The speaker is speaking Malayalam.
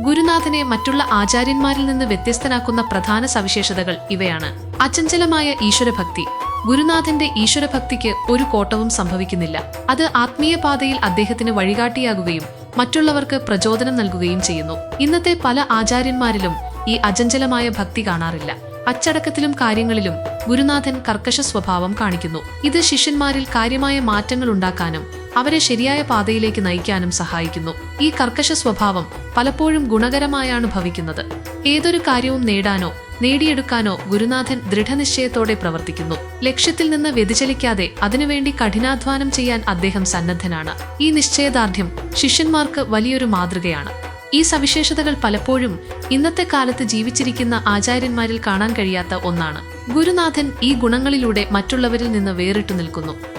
ഗുരുനാഥനെ മറ്റുള്ള ആചാര്യന്മാരിൽ നിന്ന് വ്യത്യസ്തനാക്കുന്ന പ്രധാന സവിശേഷതകൾ ഇവയാണ്. അചഞ്ചലമായ ഈശ്വരഭക്തി. ഗുരുനാഥന്റെ ഈശ്വരഭക്തിക്ക് ഒരു കോട്ടവും സംഭവിക്കുന്നില്ല. അത് ആത്മീയ പാതയിൽ അദ്ദേഹത്തിന് വഴികാട്ടിയാകുകയും മറ്റുള്ളവർക്ക് പ്രചോദനം നൽകുകയും ചെയ്യുന്നു. ഇന്നത്തെ പല ആചാര്യന്മാരിലും ഈ അചഞ്ചലമായ ഭക്തി കാണാറില്ല. അച്ചടക്കത്തിലും കാര്യങ്ങളിലും ഗുരുനാഥൻ കർക്കശ സ്വഭാവം കാണിക്കുന്നു. ഇത് ശിഷ്യന്മാരിൽ കാര്യമായ മാറ്റങ്ങൾ ഉണ്ടാക്കാനും അവരെ ശരിയായ പാതയിലേക്ക് നയിക്കാനും സഹായിക്കുന്നു. ഈ കർക്കശ സ്വഭാവം പലപ്പോഴും ഗുണകരമായാണ് ഭവിക്കുന്നത്. ഏതൊരു കാര്യവും നേടാനോ നേടിയെടുക്കാനോ ഗുരുനാഥൻ ദൃഢനിശ്ചയത്തോടെ പ്രവർത്തിക്കുന്നു. ലക്ഷ്യത്തിൽ നിന്ന് വ്യതിചലിക്കാതെ അതിനുവേണ്ടി കഠിനാധ്വാനം ചെയ്യാൻ അദ്ദേഹം സന്നദ്ധനാണ്. ഈ നിശ്ചയദാർഢ്യം ശിഷ്യന്മാർക്ക് വലിയൊരു മാതൃകയാണ്. ഈ സവിശേഷതകൾ പലപ്പോഴും ഇന്നത്തെ കാലത്ത് ജീവിച്ചിരിക്കുന്ന ആചാര്യന്മാരിൽ കാണാൻ കഴിയാത്ത ഒന്നാണ്. ഗുരുനാഥൻ ഈ ഗുണങ്ങളിലൂടെ മറ്റുള്ളവരിൽ നിന്ന് വേറിട്ടു നിൽക്കുന്നു.